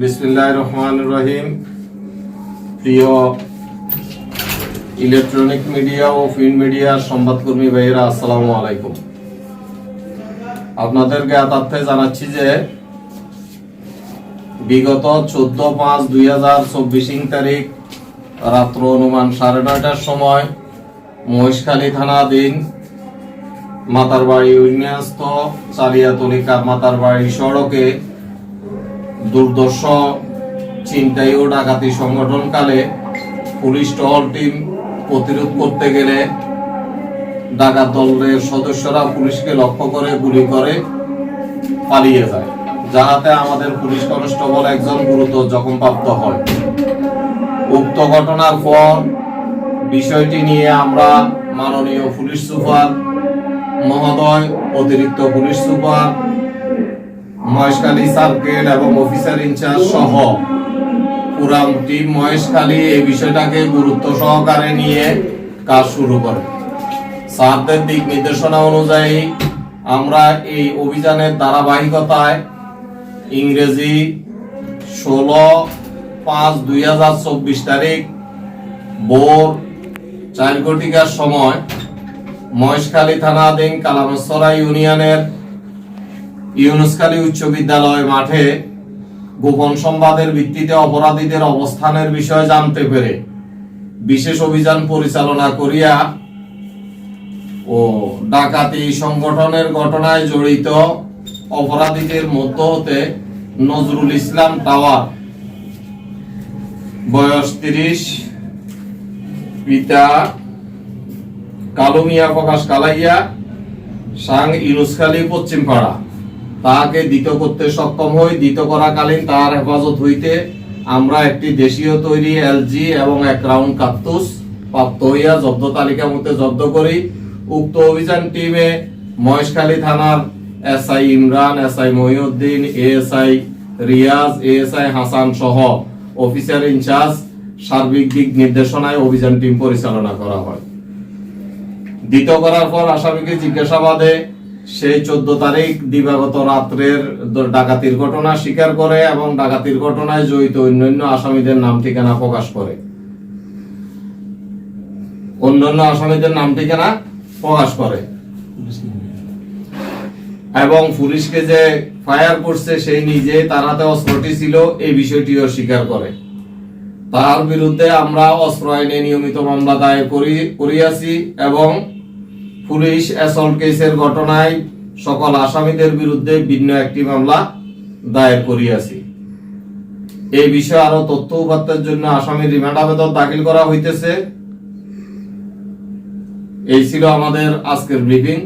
বিসমিল্লাহ রহমান রহিম। প্রিয় electronic media ও print মিডিয়ার সংবাদকর্মী ভাইয়েরা, আসসালামু আলাইকুম। আপনাদের জ্ঞাতার্থে জানাচ্ছি যে বিগত চোদ্দ পাঁচ দুই হাজার চব্বিশ তারিখ রাত্র অনুমান সাড়ে নয়টার সময় মহেশখালী থানাধীন মাতারবাড়ি ইউনিয়নস্থ চালিয়াতলিকা মাতারবাড়ি সড়কে দুর্দর্শ ছিনতাই ও ডাকাতি সংগঠনকালে পুলিশ টহল টিম প্রতিরোধ করতে গেলে ডাকাত দলের সদস্যরা পুলিশকে লক্ষ্য করে গুলি করে, পালিয়ে যায়। যাহাতে আমাদের পুলিশ কনস্টেবল একজন গুরুতর জখমপ্রাপ্ত হয়। উক্ত ঘটনার পর বিষয়টি নিয়ে আমরা মাননীয় পুলিশ সুপার মহোদয়, অতিরিক্ত পুলিশ সুপার মহেশখালী সার্কেল এবং অফিসার ইনচার্জ সহ পুরাম টিম মহেশখালী এই বিষয়টাকে গুরুত্ব সহকারে নিয়ে কাজ শুরু করে। স্যারদের দিক নির্দেশনা অনুযায়ী আমরা এই অভিযানের ধারাবাহিকতায় ইংরেজি ষোলো পাঁচ দুই হাজার চব্বিশ তারিখ ভোর চার ঘটিকার সময় মহেশখালী থানাধীন কালামসরা ইউনিয়নের ইউনুসখালী উচ্চ বিদ্যালয় মাঠে গোপন সংবাদের ভিত্তিতে অপরাধীদের অবস্থানের বিষয়ে জানতে পেরে বিশেষ অভিযান পরিচালনা করিয়া ও ডাকাতি সংগঠনের ঘটনায় জড়িত অপরাধীদের মধ্য হতে নজরুল ইসলাম টাওয়ার, বয়স তিরিশ, পিতা কালুমিয়া প্রকাশ কালাইয়া, সাং ইউনুসখালী পশ্চিম পাড়া তাহাকে দিত করতে সক্ষম হই। দিত করাকালীন তার হেফাজত হইতে আমরা একটি দেশীয় তৈরি এলজি এবং এক রাউন্ড কাত্তুস প্রাপ্ত হইয়া জব্দ তালিকা মধ্যে জব্দ করি। উক্ত অভিযান টিমে মহেশখালী থানার SI Imran, SI Mohiuddin, ASI Riaz, ASI Hasan সহ অফিসার ইনচার্জ সার্বিক দিক নির্দেশনায় অভিযান টিম পরিচালনা করা হয়। দ্বিত করার পর আসামিকে জিজ্ঞাসাবাদে সেই চোদ্দ তারিখ দিবাগত রাত্রের ডাকাতির ঘটনা স্বীকার করে এবং ডাকাতির ঘটনায় জড়িত অন্যান্য আসামিদের নাম ঠিকানা প্রকাশ করে। অন্যান্য আসামিদের নাম ঠিকানা প্রকাশ করে। এবং পুলিশকে যে ফায়ার করছে সেই নিজে তার হাতে অস্ত্রটি ছিল, এই বিষয়টিও স্বীকার করে। তার বিরুদ্ধে আমরা অস্ত্র আইনে নিয়মিত মামলা দায়ের করি করিয়াছি এবং পুলিশ অ্যাসল্ট কেসের ঘটনায় সকল আসামিদের বিরুদ্ধে ভিন্ন একটি মামলা দায়ের করিয়াছি। এই বিষয়ে আরও তথ্য উপাত্তের জন্য আসামির রিমান্ড আবেদন দাখিল করা হইতেছে। এই ছিল আমাদের আজকের ব্রিফিং।